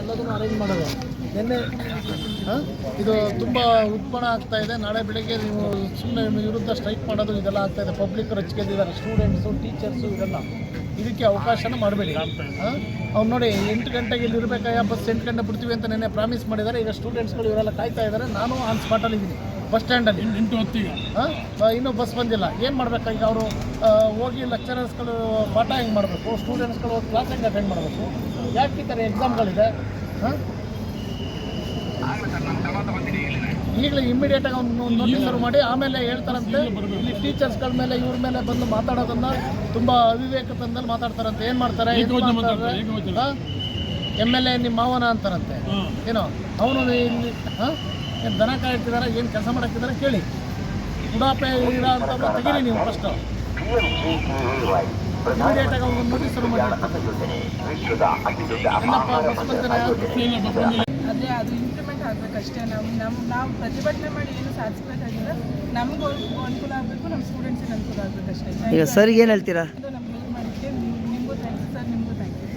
ಎಲ್ಲದನ್ನು ಅರೇಂಜ್ ಮಾಡೋದು ನಿನ್ನೆ ಇದು ತುಂಬಾ ಉತ್ಪನ್ನ ಆಗ್ತಾ ಇದೆ. ನಾಳೆ ಬೆಳಗ್ಗೆ ನೀವು ಸುಮ್ಮನೆ ವಿರುದ್ಧ ಸ್ಟ್ರೈಕ್ ಮಾಡೋದು ಇದೆಲ್ಲ ಆಗ್ತಾ ಇದೆ. ಪಬ್ಲಿಕ್ ರಚಿಕೆದಿದ್ದಾರೆ ಸ್ಟೂಡೆಂಟ್ಸು ಟೀಚರ್ಸು ಇದೆಲ್ಲ ಇದಕ್ಕೆ ಅವಕಾಶನ ಮಾಡಬೇಡಿ. ಅವ್ನು ನೋಡಿ, ಎಂಟು ಗಂಟೆಗೆ ಇಲ್ಲಿ ಇರಬೇಕಾಯ ಬಸ್ ಎಂಟು ಗಂಟೆ ಬಿಡ್ತೀವಿ ಅಂತ ನಿನ್ನೆ ಪ್ರಾಮಿಸ್ ಮಾಡಿದ್ದಾರೆ. ಈಗ ಸ್ಟೂಡೆಂಟ್ಸ್ಗಳು ಇವರೆಲ್ಲ ಕಾಯ್ತಾ ಇದ್ದಾರೆ. ನಾನು ಆನ್ ಸ್ಪಾಟಲ್ಲಿ ಇದ್ದೀನಿ. ಬಸ್ ಸ್ಟ್ಯಾಂಡಲ್ಲಿ ಎಂಟು ಹೊತ್ತಿಗೆ. ಇನ್ನೂ ಬಸ್ ಬಂದಿಲ್ಲ. ಏನು ಮಾಡ್ಬೇಕು ಈಗ ಅವರು ಹೋಗಿ ಲೆಕ್ಚರರ್ಸ್ಗಳು ಪಾಠ ಹೆಂಗೆ ಮಾಡಬೇಕು? ಸ್ಟೂಡೆಂಟ್ಸ್ಗಳು ಗಳು ಕ್ಲಾಸ್ ಹೆಂಗೆ ಅಟೆಂಡ್ ಮಾಡಬೇಕು? ಯಾಕೆ ಈ ಥರ ಎಕ್ಸಾಮ್ಗಳಿದೆ ಹಾಂ? ಈಗಲೇ ಇಮ್ಮಿಡಿಯೇಟಾಗಿ ಒಂದು ನೋಟಿಸ್ ಮಾಡಿ ಆಮೇಲೆ ಹೇಳ್ತಾರಂತೆ ಇಲ್ಲಿ ಟೀಚರ್ಸ್ಗಳ ಮೇಲೆ ಇವ್ರ ಮೇಲೆ ಬಂದು ಮಾತಾಡೋದನ್ನ ತುಂಬ ಅವಿವೇಕತನದಲ್ಲಿ ಮಾತಾಡ್ತಾರಂತೆ. ಏನು ಮಾಡ್ತಾರೆ. ಎಂ ಎಲ್ ಎ ನಿಮ್ಮ ಮಾವನ ಅಂತಾರಂತೆ. ಏನೋ ಅವನು ಇಲ್ಲಿ ಹಾಂ? ಏನು ದನ ಕಾಯ್ತಿದ್ದಾರೆ ಏನು ಕೆಲಸ ಮಾಡಕ್ಕಿದ್ದಾರೆ ಕೇಳಿ. ಬುಡಾಪೆ ಇಲ್ಲ ಅಂತ ತೆಗೀರಿ ನೀವು ಫಸ್ಟ್ ಇಮಿಡಿಯೇಟಾಗಿ ಅವ್ರಿಗೆ ನೋಟಿಸ್ ಶುರು ಮಾಡಿ. ಅದೇ ಅದು ಇಂಪ್ಲಿಮೆಂಟ್ ಆಗಬೇಕಷ್ಟೇ. ನಾವು ನಮ್ಮ ನಾವು ಪ್ರತಿಭಟನೆ ಮಾಡಿ ಏನು ಸಾಧಿಸಬೇಕಾಗಿಲ್ಲ. ನಮಗೂ ಅನುಕೂಲ ಆಗಬೇಕು ನಮ್ಮ ಸ್ಟೂಡೆಂಟ್ಸಿಗೆ ಅನುಕೂಲ ಆಗಬೇಕಷ್ಟೇ. ಈಗ ಸರ್ ಏನು ಹೇಳ್ತೀರಾ? ಇದು ನಮ್ಗೆ ಹೆಲ್ಪ್ ಮಾಡಿದ್ದೆ ನಿಮಗೂ ಥ್ಯಾಂಕ್ಸ್ ಸರ್ ನಿಮಗೂ ಥ್ಯಾಂಕ್ ಯು